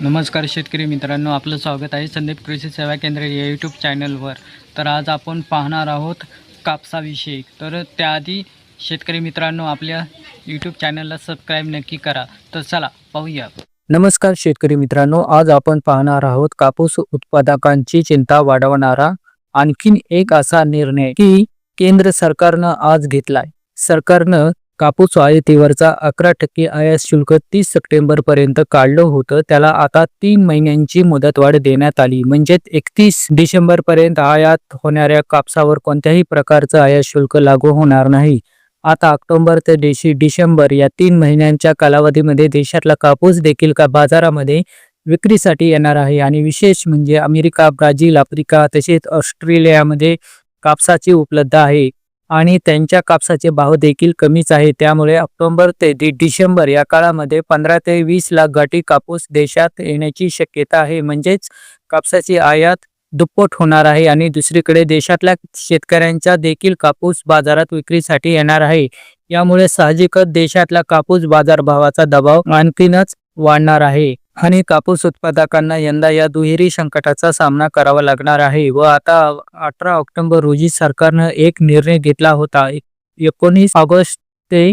नमस्कार शेतकरी मित्रांनो आपलं स्वागत आहे संदीप कृषी सेवा केंद्र या यूट्यूब चॅनलवर तर आज आपण पाहणार आहोत कापसाविषयी तर त्याआधी शेतकरी मित्रांनो आपल्या यूट्यूब चॅनलला सबस्क्राईब नक्की करा. तर चला पाहूया. नमस्कार शेतकरी मित्रांनो आज आपण पाहणार आहोत कापूस उत्पादकांची चिंता वाढवणारा आणखीन एक असा निर्णय की केंद्र सरकारनं आज घेतलाय. सरकारनं कापूस आयातीवरचा अकरा टक्के आयात शुल्क तीस सप्टेंबर पर्यंत काढलं होतं. त्याला आता तीन महिन्यांची मुदतवाढ देण्यात आली. म्हणजेच एकतीस डिसेंबर पर्यंत आयात होणाऱ्या कापसावर कोणत्याही प्रकारचं आयात शुल्क लागू होणार नाही. आता ऑक्टोबर ते देशी डिसेंबर या तीन महिन्यांच्या कालावधीमध्ये देशातला कापूस देखील का बाजारामध्ये विक्रीसाठी येणार आहे. आणि विशेष म्हणजे अमेरिका ब्राझील आफ्रिका तसेच ऑस्ट्रेलियामध्ये कापसाची उपलब्ध आहे. आणि त्यांच्या कापसाचे भाव देखील कमीच आहे. त्यामुळे ऑक्टोबर ते डिसेंबर या काळामध्ये पंधरा ते वीस लाख गाठी कापूस देशात येण्याची शक्यता आहे. म्हणजेच कापसाची आयात दुप्पट होणार आहे आणि दुसरीकडे देशातल्या शेतकऱ्यांचा देखील कापूस बाजारात विक्रीसाठी येणार आहे. यामुळे साहजिकच देशातला कापूस बाजारभावाचा दबाव आणखीनच वाढणार आहे. आणि कापूस उत्पादकांना यंदा या दुहेरी संकटाचा सामना करावा लागणार आहे व आता अठरा ऑक्टोबर रोजी सरकारनं एक निर्णय घेतला होता. एकोणीस ऑगस्ट ते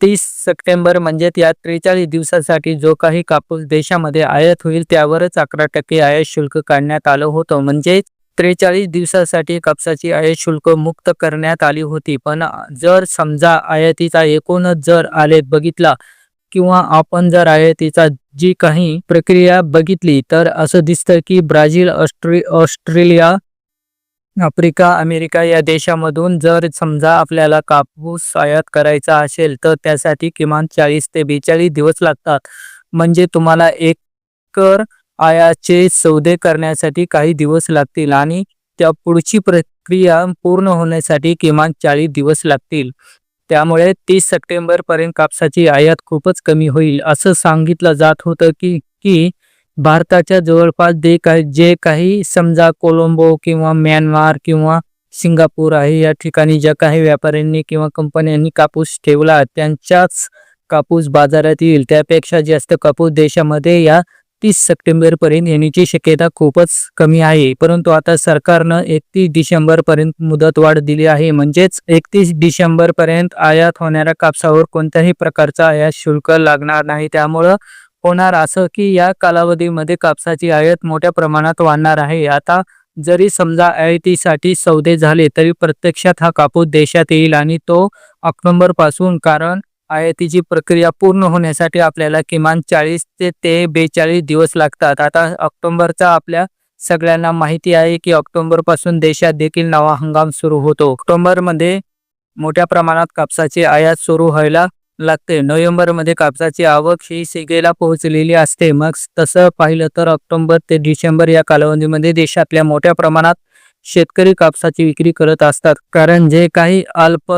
तीस सप्टेंबर म्हणजे या त्रेचाळीस दिवसासाठी जो काही कापूस देशामध्ये आयात होईल त्यावरच अकरा टक्के आयात शुल्क काढण्यात आलं होतं. म्हणजे त्रेचाळीस दिवसासाठी कापसाची आयात शुल्क मुक्त करण्यात आली होती. पण जर समजा आयातीचा एकूणच जर आलेख बघितला किंवा आपण जर आयातीचा जी काही प्रक्रिया बघितली तर असं दिसतं की ब्राझील ऑस्ट्रे ऑस्ट्रेलिया आफ्रिका अमेरिका या देशामधून जर समजा आपल्याला कापूस आयात करायचा असेल तर त्यासाठी किमान चाळीस ते बेचाळीस दिवस लागतात. म्हणजे तुम्हाला एकर आयाचे सौदे करण्यासाठी काही दिवस लागतील आणि त्या पुढची प्रक्रिया पूर्ण होण्यासाठी किमान चाळीस दिवस लागतील. त्यामुळे तीस सप्टेंबर पर्यंत कापसाची आयात खूपच कमी होईल असं सांगितलं जात होतं की की भारताच्या जवळपास जे काही जे काही समजा कोलंबो किंवा म्यानमार किंवा सिंगापूर आहे या ठिकाणी ज्या काही व्यापाऱ्यांनी किंवा कंपन्यांनी कापूस ठेवला त्यांच्याच कापूस बाजारात येईल. त्यापेक्षा जास्त कापूस देशामध्ये या तीस सप्टेंबर पर्यंत येण्याची शक्यता खूपच कमी आहे. परंतु आता सरकारनं एकतीस डिसेंबर पर्यंत मुदतवाढ दिली आहे. म्हणजेच एकतीस डिसेंबर पर्यंत आयात होणाऱ्या कापसावर कोणत्याही प्रकारचा आयात शुल्क लागणार नाही. त्यामुळं होणार असं की या कालावधीमध्ये कापसाची आयात मोठ्या प्रमाणात वाढणार आहे. आता जरी समजा आयातीसाठी सौदे झाले तरी प्रत्यक्षात हा कापूस देशात येईल आणि तो ऑक्टोबरपासून कारण आयातीची प्रक्रिया पूर्ण होण्यासाठी आपल्याला किमान चाळीस ते ते बेचाळीस दिवस लागतात. आता ऑक्टोबरचा आपल्या सगळ्यांना माहिती आहे की ऑक्टोंबरपासून देशात देखील नवा हंगाम सुरू होतो. ऑक्टोंबरमध्ये मोठ्या प्रमाणात कापसाची आयात सुरू व्हायला लागते. नोव्हेंबरमध्ये कापसाची आवक ही शिगेला पोहोचलेली असते. मग तसं पाहिलं तर ऑक्टोबर ते डिसेंबर या कालावधीमध्ये देशातल्या मोठ्या प्रमाणात शेतकरी कापसाची विक्री करत असतात. कारण जे काही अल्प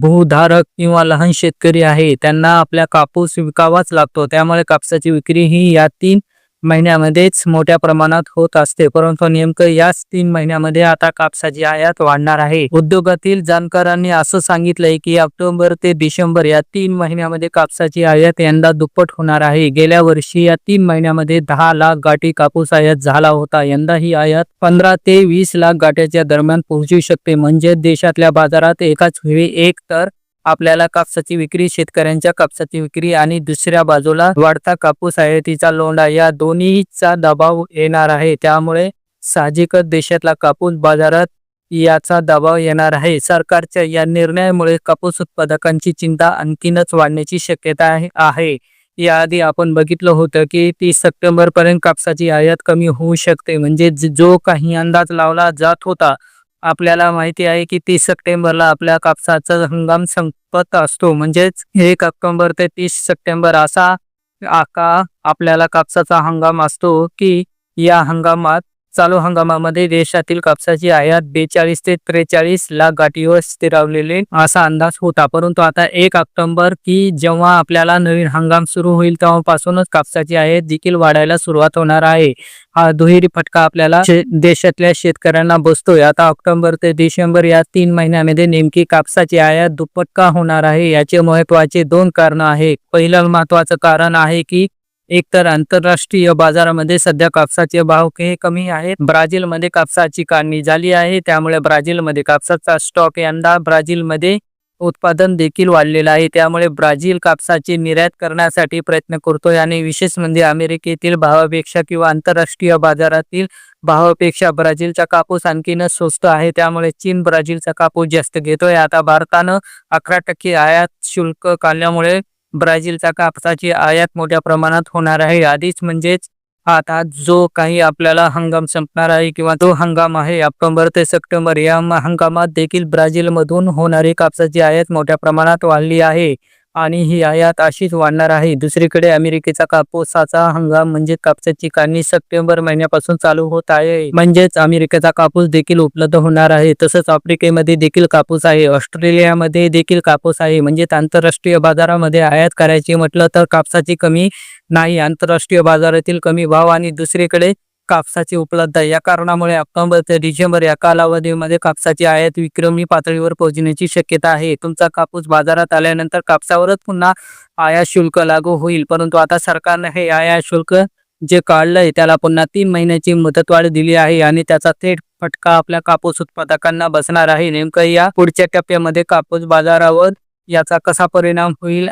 भूधारक किंवा लहान शेतकरी आहे त्यांना आपल्या कापूस विकावाच लागतो. त्यामुळे कापसाची विक्री ही या तीन महिन्यामध्येच मोठ्या प्रमाणात होत असते. परंतु नेमकं याच तीन महिन्यामध्ये आता कापसाची आयात वाढणार आहे. उद्योगातील जाणकारांनी असं सांगितलंय की ऑक्टोबर ते डिसेंबर या तीन महिन्यामध्ये कापसाची आयात यंदा दुप्पट होणार आहे. गेल्या वर्षी या तीन महिन्यामध्ये दहा लाख गाठी कापूस आयात झाला होता. यंदा ही आयात पंधरा ते वीस लाख गाठ्याच्या दरम्यान पोहोचू शकते. म्हणजे देशातल्या बाजारात एकाच वेळी एक तर आपल्याला कापसाची विक्री शेतकऱ्यांच्या कापसाची विक्री आणि दुसऱ्या बाजूला वाढता कापूस आयातीचा लोंढा या दोन्हीचा दबाव येणार आहे. त्यामुळे साहजिकच देशातला कापूस बाजारात याचा दबाव येणार आहे. सरकारच्या या निर्णयामुळे कापूस उत्पादकांची चिंता आणखीनच वाढण्याची शक्यता आहे. याआधी आपण बघितलं होतं की तीस सप्टेंबर पर्यंत कापसाची आयात कमी होऊ शकते. म्हणजे जो काही अंदाज लावला जात होता आपल्याला माहिती आहे की तीस सप्टेंबरला आपल्या कापसाचा हंगाम संपत असतो. म्हणजेच एक ऑक्टोबर ते तीस सप्टेंबर असा आका आपल्याला कापसाचा हंगाम असतो की या हंगामात चालू हंगामामध्ये देशातील कापसाची आयात बेचाळीस ते त्रेचाळीस लाख गाठीवर स्थिरावलेले असा अंदाज होता. परंतु आता एक ऑक्टोबर की जेव्हा आपल्याला नवीन हंगाम सुरू होईल तेव्हापासूनच कापसाची आयात देखील वाढायला सुरुवात होणार आहे. हा दुहेरी फटका आपल्याला देशातल्या शेतकऱ्यांना बसतोय. आता ऑक्टोबर ते डिसेंबर या तीन महिन्यामध्ये नेमकी कापसाची आयात दुप्पट का होणार आहे याचे महत्त्वाचे दोन कारण आहे पहिलं महत्वाचं कारण आहे की एकतर आंतरराष्ट्रीय बाजारामध्ये सध्या कापसाचे भाव हे कमी आहेत. ब्राझीलमध्ये कापसाची काढणी झाली आहे. त्यामुळे ब्राझीलमध्ये कापसाचा स्टॉक यंदा ब्राझीलमध्ये उत्पादन देखील वाढलेलं आहे. त्यामुळे ब्राझील कापसाची निर्यात करण्यासाठी प्रयत्न करतोय आणि विशेष म्हणजे अमेरिकेतील भावापेक्षा किंवा आंतरराष्ट्रीय बाजारातील भावापेक्षा ब्राझीलचा कापूस आणखीनच स्वस्त आहे. त्यामुळे चीन ब्राझीलचा कापूस जास्त घेतोय. आता भारतानं अकरा टक्के आयात शुल्क काढल्यामुळे ब्राझीलचा कापसाची आयात मोठ्या प्रमाणात होणार आहे. आधीच म्हणजेच आता जो काही आपल्याला हंगाम संपणार आहे किंवा जो हंगाम आहे ऑक्टोबर ते सप्टेंबर या हंगामात देखील ब्राझीलमधून होणारी कापसाची आयात मोठ्या प्रमाणात वाढली आहे. आणि ही आयात अशीच वाढणार आहे. दुसरीकडे अमेरिकेचा कापूसाचा हंगाम म्हणजे कापसाची काढणी सप्टेंबर महिन्यापासून चालू होत आहे. म्हणजेच अमेरिकेचा कापूस देखील उपलब्ध होणार आहे. तसंच आफ्रिकेमध्ये देखील कापूस आहे. ऑस्ट्रेलियामध्ये देखील कापूस आहे. म्हणजेच आंतरराष्ट्रीय बाजारामध्ये आयात करायची म्हटलं तर कापसाची कमी नाही. आंतरराष्ट्रीय बाजारातील कमी भाव आणि दुसरीकडे कापसाची उपलब्धता या कारणामुळे ऑक्टोबर ते डिसेंबर या कालावधीमध्ये कापसाची आयात विक्रमी पातळीवर पोहोचण्याची शक्यता आहे. तुमचा कापूस बाजारात आल्यानंतर कापसावरच पुन्हा आयात शुल्क लागू होईल. परंतु आता सरकारने हे आयात शुल्क जे काढलंय त्याला पुन्हा तीन महिन्याची मुदतवाढ दिली आहे आणि त्याचा थेट फटका आपल्या कापूस उत्पादकांना बसणार आहे. नेमकं या पुढच्या टप्प्यामध्ये कापूस बाजारावर याचा कसा परिणाम होईल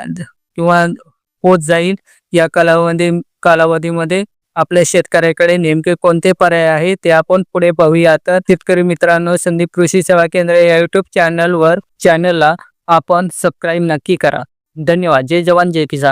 किंवा होत जाईल या कालावधी कालावधीमध्ये आपल्या शेतकऱ्याकडे नेमके कोणते पर्याय आहे ते आपण पुढे पाहूया. तर शेतकरी मित्रांनो संदीप कृषी सेवा केंद्र या युट्यूब चॅनलवर चॅनलला आपण सबस्क्राईब नक्की करा. धन्यवाद. जय जवान जय किसान.